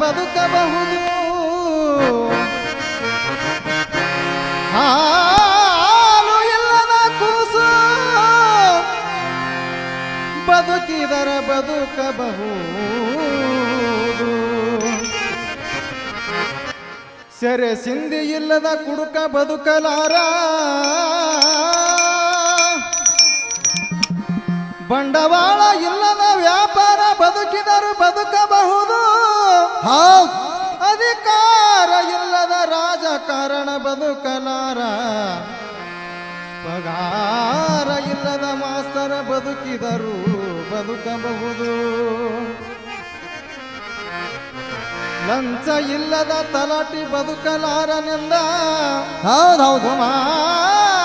ಬದುಕಬಹುದು. ಹಾಲು ಇಲ್ಲದ ಕೂಸು ಬದುಕಿದರ ಬದುಕಬಹುದು. ಸೆರೆ ಸಿಂಧಿ ಇಲ್ಲದ ಕುಡುಕ ಬದುಕಲಾರ. ಬಂಡವಾಳ ಇಲ್ಲದ ವ್ಯಾಪಾರ ರಾಜಕಾರಣ ಬದುಕಲಾರ. ಪಗಾರ ಇಲ್ಲದ ಮಾಸ್ತರ ಬದುಕಿದರು ಬದುಕಬಹುದು. ಲಂಚ ಇಲ್ಲದ ತಲಾಟಿ ಬದುಕಲಾರನೆಂದ. ಹೌದೌದು ಹೌದು.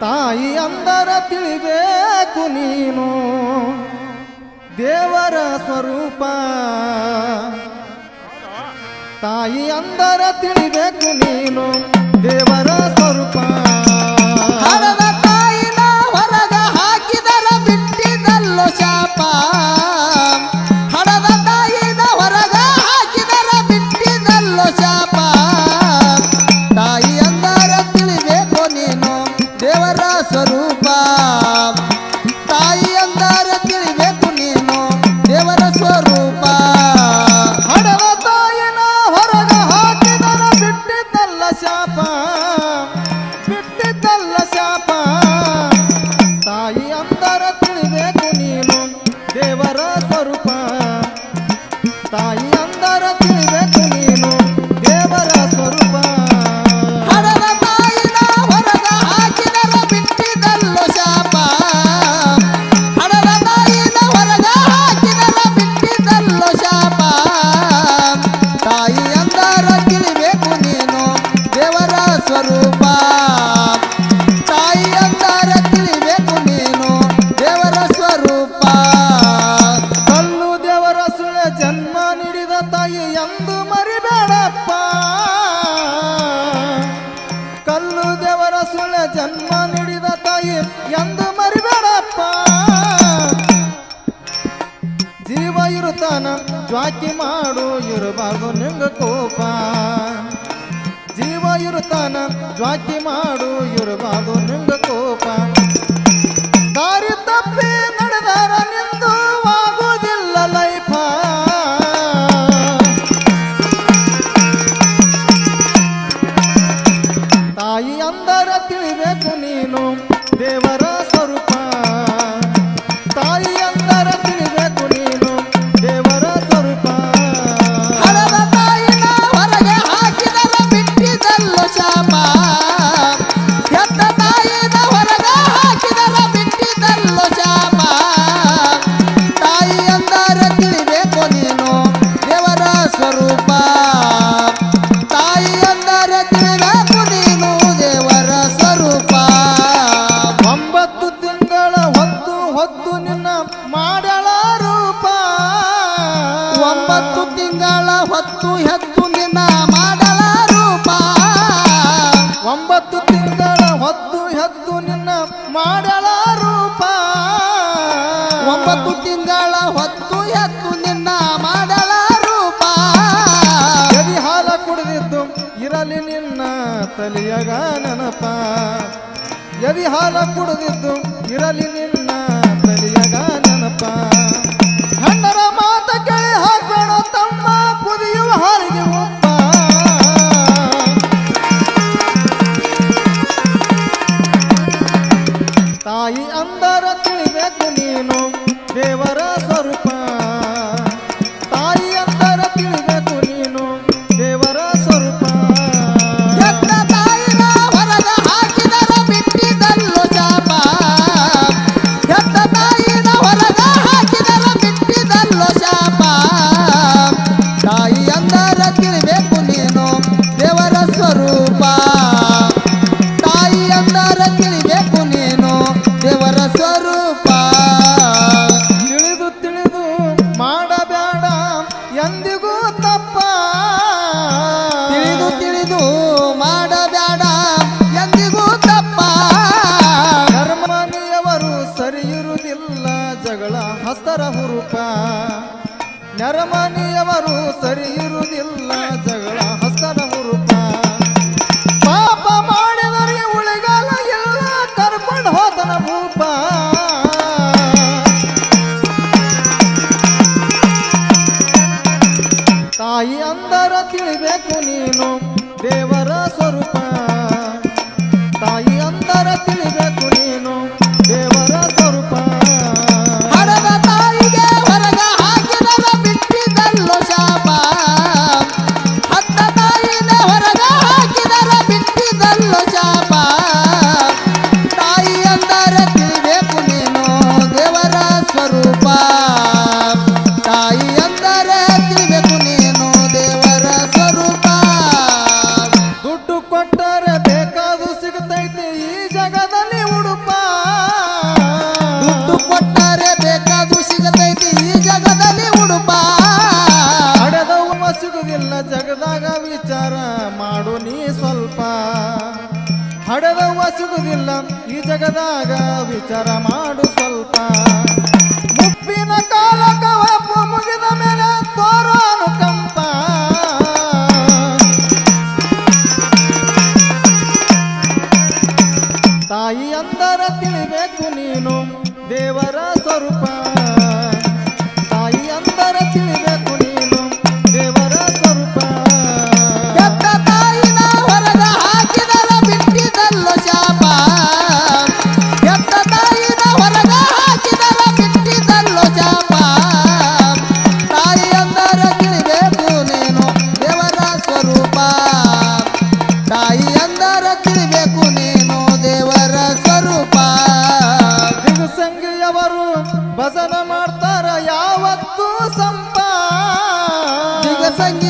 ತಾಯಿ ಅಂದರ ತಿಳಿಬೇಕು ನೀನು ದೇವರ ಸ್ವರೂಪ ತಾಯಿ ಅಂದರ ತಿಳಿಬೇಕು ನೀನು ದೇವರ ಸ್ವರೂಪ ಜ್ವಾಕಿ ಮಾಡು ಇರಬಾರ್ದು ನಿಂಗ ಕೋಪ. ಜೀವ ಇರುತ್ತಾನ ಜ್ವಾಕಿ ಮಾಡು ಇರಬಾರ್ದು ನಿಂಗ ಕೋಪ. ದಾರಿ ತಪ್ಪಿ ನಡೆದಾರ ನಿಂದು ಆಗುವುದಿಲ್ಲ ಲೈಫ. ತಾಯಿ ಅಂದರ ತಿಳಿಬೇಕು ನೀನು, ದೇವರ ತಿಂಗಳ ಹೊತ್ತು ಹೆತ್ತು ನಿನ್ನ ಮಾಡಲ ರೂಪ. ಒಂಬತ್ತು ತಿಂಗಳ ಹೊತ್ತು ಹೆತ್ತು ನಿನ್ನ ಮಾಡಲ ರೂಪ. ಒಂಬತ್ತು ತಿಂಗಳ ಹೊತ್ತು ಹೆತ್ತು ನಿನ್ನ ಮಾಡಲ ರೂಪ. ಎದಿ ಹಾಲ ಕುಡಿದಿದ್ದು ಇರಲಿ ನಿನ್ನ ತಲಿಯಗ ನೆನಪ ಎದಿ ಹಾಲ ಕುಡಿದಿದ್ದು ಇರಲಿ ನಿನ್ನ ತಲಿಯಗ ನೆನಪ ಹಣ್ಣರ ಮಾತ ಕೇಳಿ ಹಾಕ್ಬೇಡ ತಾಯಿ ಅಂದರ ತಿಳಿಬೇಕು ನೀನು ದೇವರ ನರಮನಿಯವರು ಸರಿ ಇರುವುದಿಲ್ಲ ಜಗದಾಗ ವಿಚಾರ ಮಾಡು ನೀ ಸ್ವಲ್ಪ. ಹಡದವ್ವ ಸಿಗುವುದಿಲ್ಲ ಈ ಜಗದಾಗ ವಿಚಾರ ಮಾಡು ಸ್ವಲ್ಪ. ಮುಪ್ಪಿನ ಕಾಲ ಕವಪು ಮುಗಿದ ಮೇಲೆ ತೋರೋನು ಕಂಪ. ತಾಯಿ ಅಂದರ ತಿಳಿಬೇಕು ನೀನು ದೇವರ ಸ್ವರೂಪ.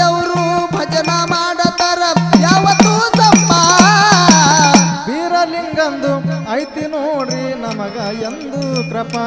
ಅವರು ಭಜನ ಮಾಡತಾರ. ಯಾವತ್ತೂ ತಮ್ಮ ಬೀರಲಿಂಗಂದು ಐತಿ ನೋಡ್ರಿ ನಮಗ ಎಂದು ಕೃಪಾ.